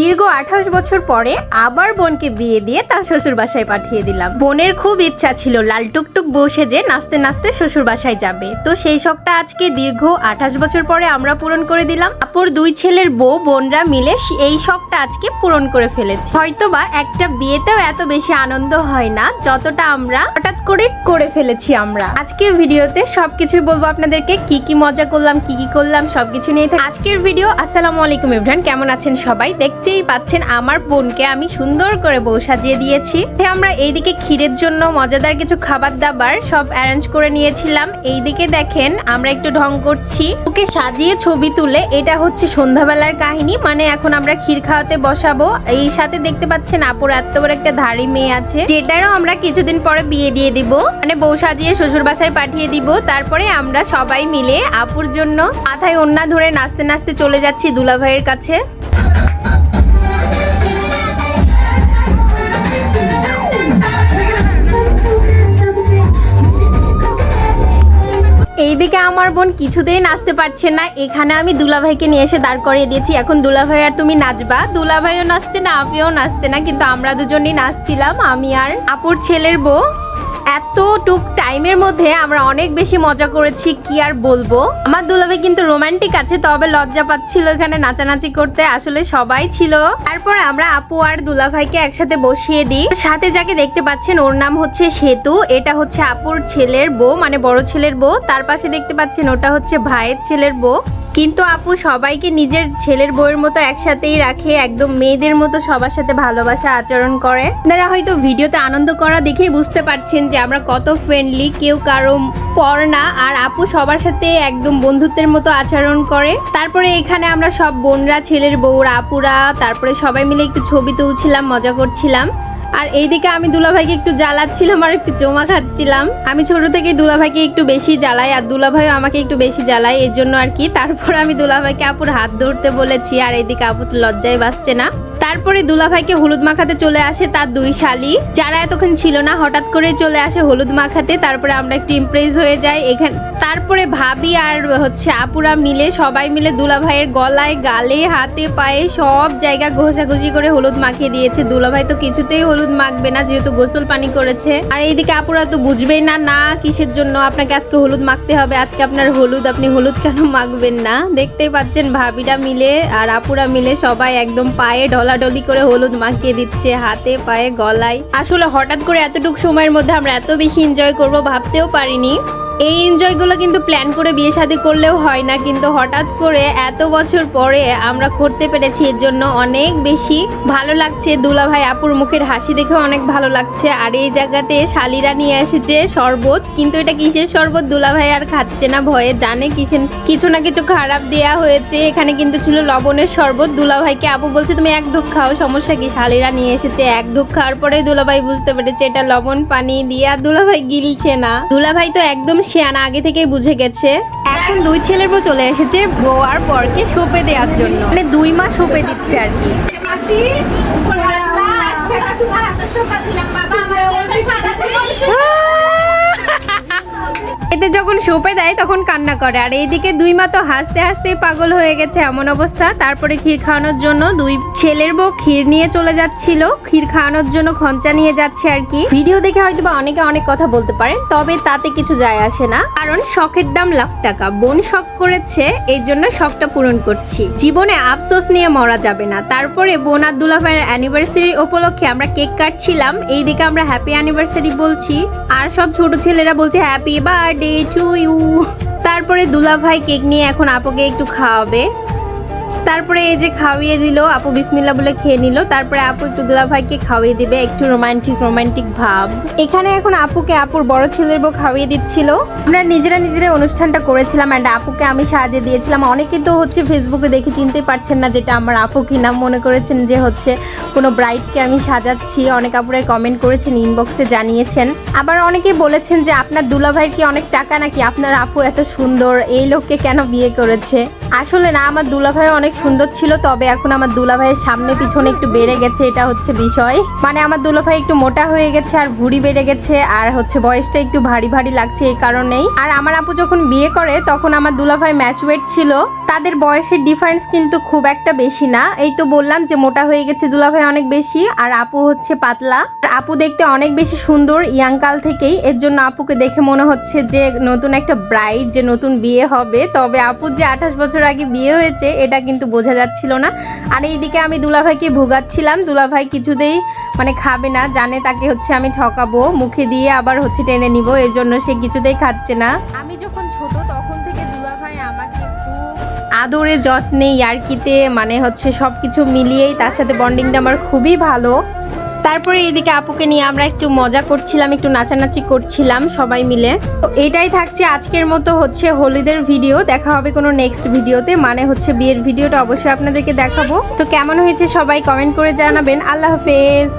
দীর্ঘ আঠাশ বছর পরে আবার বোনকে বিয়ে দিয়ে তার শ্বশুর বাসায় পাঠিয়ে দিলাম। বোনের খুব ইচ্ছা ছিল লাল টুকটুক বসে যে নাচতে নাচতে শ্বশুর বাসায় যাবে। তো সেই শখটা আজকে দীর্ঘ আঠাশ বছর পরে আমরা পূরণ করে দিলাম। আপুর দুই ছেলের বউ বোনরা মিলে এই শখটা আজকে পূরণ করে ফেলেছি। হয়তোবা একটা বিয়েতেও এত বেশি আনন্দ হয় না, যতটা আমরা হঠাৎ করে করে ফেলেছি আমরা। আজকে ভিডিওতে সবকিছুই বলব আপনাদেরকে। কি কি মজা করলাম, কি কি করলাম, সবকিছু নিয়ে আজকের ভিডিও। আসসালামু আলাইকুম ইব্রাহিম কেমন আছেন সবাই? দেখতেই পাচ্ছেন আমার বোনকে আমি সুন্দর করে বউ সাজিয়ে দিয়েছি। আমরা এইদিকে ক্ষীরের জন্য মজাদার কিছু খাবার দাবার সব অ্যারেঞ্জ করে নিয়েছিলাম। এইদিকে দেখেন আমরা একটু ঢং করছি। ওকে সাজিয়ে ছবি তুলে, এটা হচ্ছে সন্ধ্যাবেলার কাহিনী মানে এখন আমরা ক্ষীর খাওয়াতে বসাবো। এই সাথে দেখতে পাচ্ছেন আপুর এত বড় একটা ধাড়ি মেয়ে আছে, যেটারও আমরা কিছুদিন পরে বিয়ে দিয়ে দিব। মানে বউ সাজিয়ে শ্বশুর বাসায় পাঠিয়ে দিব। তারপরে আমরা সবাই মিলে আপুর জন্য মাথায় ওন্না ধরে নাচতে নাচতে চলে যাচ্ছি দুলাভাইয়ের কাছে। এইদিকে আমার বোন কিছুতেই নাচতে পারছে না। এখানে আমি দুলাভাইকে নিয়ে এসে দাঁড় করিয়ে দিয়েছি। এখন দুলাভাই আর তুমি নাচবা। দুলা ভাইও নাচছে না আপিও নাচছে না, কিন্তু আমরা দুজনেই নাচছিলাম। আমি আর আপুর ছেলের বউ। এতটুক টাইমের মধ্যে আমরা অনেক বেশি মজা করেছি, কি আর বলব? আমার দুলাভাই কিন্তু রোমান্টিক আছে, তবে লজ্জা পাচ্ছিল এখানে নাচানাচি করতে, আসলে সবাই ছিল। তারপর আমরা আপু আর দুলাভাইকে একসাথে বসিয়ে দিই। সাথে যাকে দেখতে পাচ্ছেন, ওর নাম হচ্ছে সেতু, এটা হচ্ছে আপুর ছেলের বউ মানে বড় ছেলের বউ। তার পাশে দেখতে পাচ্ছেন, ওটা হচ্ছে ভাইয়ের ছেলের বউ। কিন্তু আপু, সবাইকে নিজের ছেলের বউয়ের মতো একসাথেই রাখে, একদম মেয়েদের মতো সবার সাথে ভালোবাসা আচরণ করে। আপনারা হয়তো ভিডিওতে আনন্দ করা দেখেই বুঝতে পারছেন যে আমরা কত ফ্রেন্ডলি কেউ কারও পর না, আর আপু সবার সাথে একদম বন্ধুত্বের মতো আচরণ করে। তারপরে এখানে আমরা সব বোনরা, ছেলের বউরা, আপুরা, তারপরে সবাই মিলে একটু ছবি তুলছিলাম, মজা করছিলাম। আর এইদিকে আমি দুলাভাইকে একটু জ্বালাচ্ছিলাম আর একটু জমা খাচ্ছিলাম। আমি ছোট থেকে দুলাভাইকে একটু বেশি জ্বালাই আর দুলাভাইও আমাকে একটু বেশি জ্বালায় এর জন্য আর কি। তারপর আমি দুলাভাইকে আপুর হাত ধরতে বলেছি আর এইদিকে আপু তো লজ্জায় বাঁচছে না। তারপরে দুলাভাইকে হলুদ মাখাতে চলে আসে তার দুই শালি। যারা এতক্ষণ ছিল না, হঠাৎ করে চলে আসে হলুদ মাখাতে, তারপরে আমরা একটু ইমপ্রেস হয়ে যাই এখানে তারপরে ভাবি আর হচ্ছে আপুরা মিলে, সবাই মিলে দুলাভাইয়ের গলায়, গালে, হাতে, পায়ে সব জায়গা ঘষাঘষি করে হলুদ মাখিয়ে দিয়েছে। দুলাভাই তো কিছুতেই হলুদ মাখবে না, যেহেতু গোসল পানি করেছে। আর এইদিকে আপুরা তো বুঝবেই না না, কিসের জন্য আপনাকে আজকে হলুদ মাখতে হবে? আজকে আপনার হলুদ, আপনি হলুদ কেন মাখবেন না? দেখতেই পাচ্ছেন ভাবিরা মিলে আর আপুরা মিলে সবাই একদম পায়ে ঢলাঢলি করে হলুদ মাখিয়ে দিচ্ছে, হাতে, পায়ে, গলায়। আসলে হঠাৎ করে এতটুকু সময়ের মধ্যে আমরা এত বেশি এনজয় করব ভাবতেও পারিনি। এই এনজয়গুলো কিন্তু প্ল্যান করে বিয়ে শাদী করলেও হয় না, কিন্তু হঠাৎ করে এত বছর পরে আমরা করতে পেরেছি, এর জন্য অনেক বেশি ভালো লাগছে। দুলাভাই আপুর মুখের হাসি দেখে অনেক ভালো লাগছে। আর এই জায়গাতে শালিরা নিয়ে এসেছে শরবত, কিন্তু এটা কিসের শরবত? দুলাভাই আর খাচ্ছে না, ভয়ে জানে কিসের কিছু না কিছু খারাপ দেয়া হয়েছে। এখানে কিন্তু ছিল লবণের শরবত। দুলাভাইকে আপু বলছে, তুমি এক ঢুক খাও, সমস্যা কি? শালিরা নিয়ে এসেছে এক ঢুক খাওয়ার পরে দুলাভাই বুঝতে পেরেছে, এটা লবণ পানি দিয়ে আর দুলাভাই গিলছে না। দুলাভাই তো একদম শেয়ানা আগে থেকেই বুঝে গেছে। এখন দুই ছেলের বউ চলে এসেছে বোয়ার পরকে বরকে সোপে দেওয়ার জন্য। মানে দুই মাস সোপে দিচ্ছে আর কি। তোমার বাবা আমার এতে যখন সোপে দেয়, তখন কান্না করে। আর এইদিকে দুই মা তো হাসতে হাসতেই পাগল হয়ে গেছে এমন অবস্থা। তারপরে ক্ষীর খাওয়ানোর জন্য দুই ছেলের বউ ক্ষীর নিয়ে চলে যাচ্ছিল। ক্ষীর খাওয়ানোর জন্য খঞ্চা নিয়ে যাচ্ছে আর কি। ভিডিও দেখে হয়তো বা অনেকে অনেক কথা বলতে পারেন, তবে তাতে কিছু যায় আসে না। কারণ শখের দাম লাখ টাকা। বোন শখ করেছে এই জন্য শখটা পূরণ করছি। জীবনে আফসোস নিয়ে মরা যাবে না। তারপরে বোন আব্দুল্লাহ ভাইয়ের অ্যানিভার্সারি উপলক্ষে আমরা কেক কাটছিলাম। এইদিকে আমরা হ্যাপি অ্যানিভার্সারি বলছি। আর সব ছোট ছেলেরা বলছে হ্যাপি বার্থডে টু ইউ তারপরে দুলাভাই কেক নিয়ে এখন আপুকে একটু খাওয়াবে। তারপরে এই যে খাওয়িয়ে দিল, আপু বিসমিল্লা বলে খেয়ে নিল। তারপরে আপু একটু দুলা ভাইকে খাওয়িয়ে দিবে, একটু রোমান্টিক রোমান্টিক ভাব। এখানে এখন আপুকে আপুর বড় ছেলের বউ খাওয়িয়ে দিচ্ছিল। আমরা নিজেরা নিজেরা অনুষ্ঠানটা করেছিলাম অ্যান্ড আপুকে আমি সাহায্য দিয়েছিলাম। অনেকে তো হচ্ছে ফেসবুকে দেখে চিনতে পারছেন না যেটা আমার আপু কিনা। মনে করেছেন যে হচ্ছে কোনো ব্রাইডকে আমি সাজাচ্ছি। অনেক আপুরাই কমেন্ট করেছেন ইনবক্সে জানিয়েছেন। আবার অনেকেই বলেছেন যে আপনার দুলাভাইয়ের কি অনেক টাকা নাকি আপনার আপু এত সুন্দর, এই লোককে কেন বিয়ে করেছে? আসলে না, আমার দুলাভাই অনেক সুন্দর ছিল, তবে এখন আমার দুলাভাইয়ের সামনে পিছনে একটু বেড়ে গেছে, এটা হচ্ছে বিষয়। মানে আমার দুলাভাই একটু মোটা হয়ে গেছে আর ভুঁড়ি বেড়ে গেছে, আর হচ্ছে বয়সটা একটু ভারী ভারী লাগছে এই কারণেই। আর আমার আপু যখন বিয়ে করে, তখন আমার দুলাভাই ম্যাচুয়েট ছিল। তাদের বয়সের ডিফারেন্স কিন্তু খুব একটা বেশি না। এই তো বললাম যে মোটা হয়ে গেছে দুলাভাই অনেক বেশি, আর আপু হচ্ছে পাতলা। আর আপু দেখতে অনেক বেশি সুন্দর ইয়াংকাল থেকেই। এর জন্য আপুকে দেখে মনে হচ্ছে যে নতুন একটা ব্রাইড যে নতুন বিয়ে হবে। তবে আপুর যে আঠাশ বছর আগে বিয়ে হয়েছে, এটা কিন্তু বোঝা যাচ্ছিল না। আর এইদিকে আমি দুলাভাইকে ভোগাচ্ছিলাম। দুলাভাই কিছুতেই মানে খাবে না, জানে তাকে হচ্ছে আমি ঠকাবো। মুখে দিয়ে আবার হচ্ছে টেনে নিব এর জন্য সে কিছুতেই খাচ্ছে না। আমি যখন ছোট, তখন থেকে দুলাভাই আমাকে আদরে, যত্নে, ইয়ার্কিতে মানে হচ্ছে সব কিছু মিলিয়েই তার সাথে বন্ডিংটা আমার খুবই ভালো। তারপরে এদিকে আপুকে নিয়ে আমরা একটু মজা করছিলাম, একটু নাচানাচি করছিলাম সবাই মিলে। তো এটাই থাকছে আজকের মতো হচ্ছে হোলিদের ভিডিও। দেখা হবে কোনো নেক্সট ভিডিওতে মানে হচ্ছে বিয়ের ভিডিওটা অবশ্যই আপনাদেরকে দেখাবো। তো কেমন হয়েছে সবাই কমেন্ট করে জানাবেন। আল্লাহ হাফেজ।